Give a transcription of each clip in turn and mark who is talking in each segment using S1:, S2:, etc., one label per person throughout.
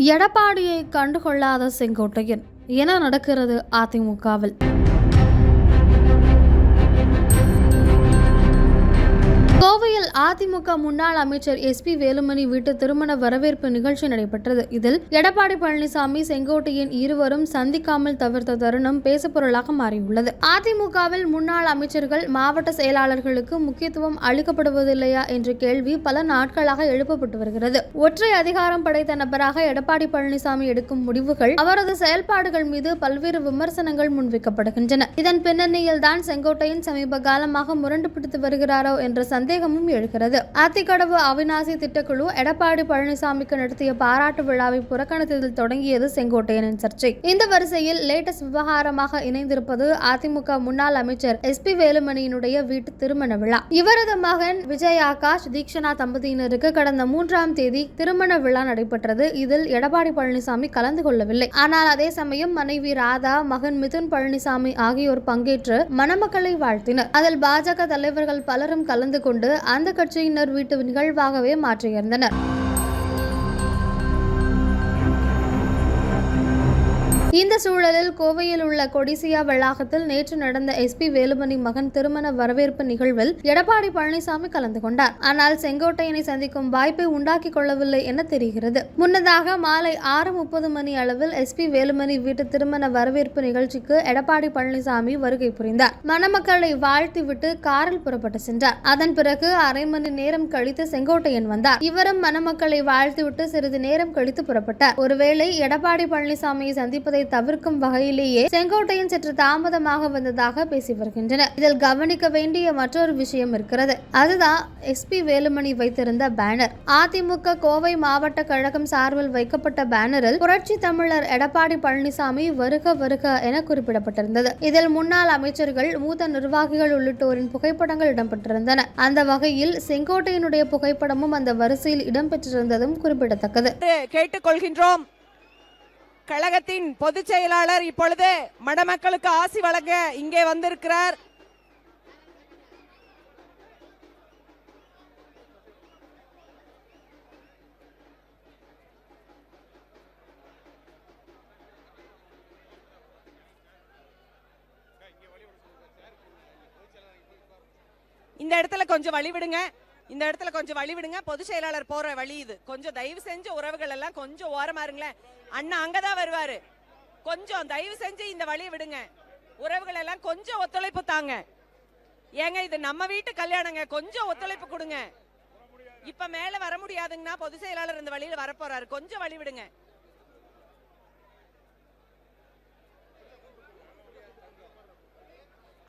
S1: எடப்பாடியை கண்டுகொள்ளாத செங்கோட்டையன். என்ன நடக்கிறது? அதிமுகவில். அதிமுக முன்னாள் அமைச்சர் எஸ் பி வேலுமணி வீட்டு திருமண வரவேற்பு நிகழ்ச்சி நடைபெற்றது. இதில் எடப்பாடி பழனிசாமி செங்கோட்டையின் இருவரும் சந்திக்காமல் தவிர்த்த தருணம் பேசுபொருளாக மாறியுள்ளது. அதிமுகவில் முன்னாள் அமைச்சர்கள் மாவட்ட செயலாளர்களுக்கு முக்கியத்துவம் அளிக்கப்படுவதில்லையா என்ற கேள்வி பல நாட்களாக எழுப்பப்பட்டு வருகிறது. ஒற்றை அதிகாரம் படைத்த நபராக எடப்பாடி பழனிசாமி எடுக்கும் முடிவுகள் அவரது செயல்பாடுகள் மீது பல்வேறு விமர்சனங்கள் முன்வைக்கப்படுகின்றன. இதன் பின்னணியில் தான் செங்கோட்டையின் சமீப காலமாக முரண்டு பிடித்து வருகிறாரோ என்ற சந்தேகமும் எழுகிறது. ஆத்திக்கடவு அவிநாசி திட்டக்குழு எடப்பாடி பழனிசாமிக்கு நடத்திய பாராட்டு விழாவை புறக்கணித்ததில் தொடங்கியது செங்கோட்டையனின் சர்ச்சை. இந்த வரிசையில் லேட்டஸ்ட் விவகாரமாக இணைந்திருப்பது அதிமுக முன்னாள் அமைச்சர் எஸ் பி வேலுமணியினுடைய வீட்டு திருமண விழா. இவரது மகன் விஜய் ஆகாஷ் தீக்ஷனா தம்பதியினருக்கு கடந்த மூன்றாம் தேதி திருமண விழா நடைபெற்றது. இதில் எடப்பாடி பழனிசாமி கலந்து கொள்ளவில்லை. ஆனால் அதே சமயம் மனைவி ராதா மகன் மிதுன் பழனிசாமி ஆகியோர் பங்கேற்று மணமக்களை வாழ்த்தினர். அதில் பாஜக தலைவர்கள் பலரும் கலந்து கொண்டு அந்த கட்சியினர் வீட்டு நிகழ்வாகவே மாற்றியிருந்தனர். இந்த சூழலில் கோவையில் உள்ள கொடிசியா வளாகத்தில் நேற்று நடந்த எஸ்பி வேலுமணி மகன் திருமண வரவேற்பு நிகழ்வில் எடப்பாடி பழனிசாமி கலந்து கொண்டார். ஆனால் செங்கோட்டையனை சந்திக்கும் வாய்ப்பை உண்டாக்கிக் கொள்ளவில்லை என தெரிகிறது. முன்னதாக மாலை ஆறு முப்பது மணி அளவில் எஸ்பி வேலுமணி வீட்டு திருமண வரவேற்பு நிகழ்ச்சிக்கு எடப்பாடி பழனிசாமி வருகை புரிந்தார். மணமக்களை வாழ்த்திவிட்டு காரில் புறப்பட்டு சென்றார். அதன் பிறகு அரை மணி நேரம் கழித்து செங்கோட்டையன் வந்தார். இவரும் மணமக்களை வாழ்த்திவிட்டு சிறிது நேரம் கழித்து புறப்பட்டார். ஒருவேளை எடப்பாடி பழனிசாமியை சந்திப்பதை தவிர்க்கும் வகையிலேயே செங்கோட்டையன் சற்று தாமதமாக வந்ததாக பேசி வருகின்றனர். இதில் கவனிக்க வேண்டிய மற்றொரு விஷயம் இருக்கிறது. அதுதான் எஸ்பி வேலுமணி வைத்திருந்த பேனர். அதிமுக கோவை மாவட்ட கழகம் சார்பில் வைக்கப்பட்ட பேனரில் புரட்சி தமிழர் எடப்பாடி பழனிசாமி வருக வருக என குறிப்பிடப்பட்டிருந்தது. இதில் முன்னாள் அமைச்சர்கள் மூத்த நிர்வாகிகள் உள்ளிட்டோரின் புகைப்படங்கள் இடம்பெற்றிருந்தன. அந்த வகையில் செங்கோட்டையனுடைய புகைப்படமும் அந்த வரிசையில் இடம்பெற்றிருந்ததும் குறிப்பிடத்தக்கது.
S2: கேட்டுக்கொள்கின்றோம். கழகத்தின் பொதுச் செயலாளர் இப்பொழுது மணமக்களுக்கு ஆசி வழங்க இங்கே வந்திருக்கிறார். இந்த இடத்துல கொஞ்சம் வழி விடுங்க. இந்த இடத்துல கொஞ்சம் வழி விடுங்க. பொதுச் செயலாளர் போற வழி இது. கொஞ்சம் தயவு செஞ்சு உறவுகள் எல்லாம் கொஞ்சம் ஓரமா இருங்களேன். அண்ணா அங்கதான் வருவாரு. கொஞ்சம் தயவு செஞ்சு இந்த வழியை விடுங்க. உறவுகள் எல்லாம் கொஞ்சம் ஒத்துழைப்பு தாங்க. ஏங்க இது நம்ம வீட்டு கல்யாணங்க. கொஞ்சம் ஒத்துழைப்பு கொடுங்க. இப்ப மேல வர முடியாதுங்கன்னா பொதுச் செயலாளர் இந்த வழியில வரப்போறாரு. கொஞ்சம் வழி விடுங்க.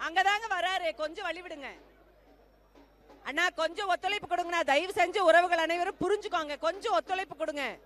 S2: அங்கதாங்க வராரு. கொஞ்சம் வழி விடுங்க. அண்ணா கொஞ்சம் ஒத்துழைப்பு கொடுங்கண்ணா. தயவு செஞ்சு உறவுகள் அனைவரும் புரிஞ்சுக்கோங்க. கொஞ்சம் ஒத்துழைப்பு கொடுங்க.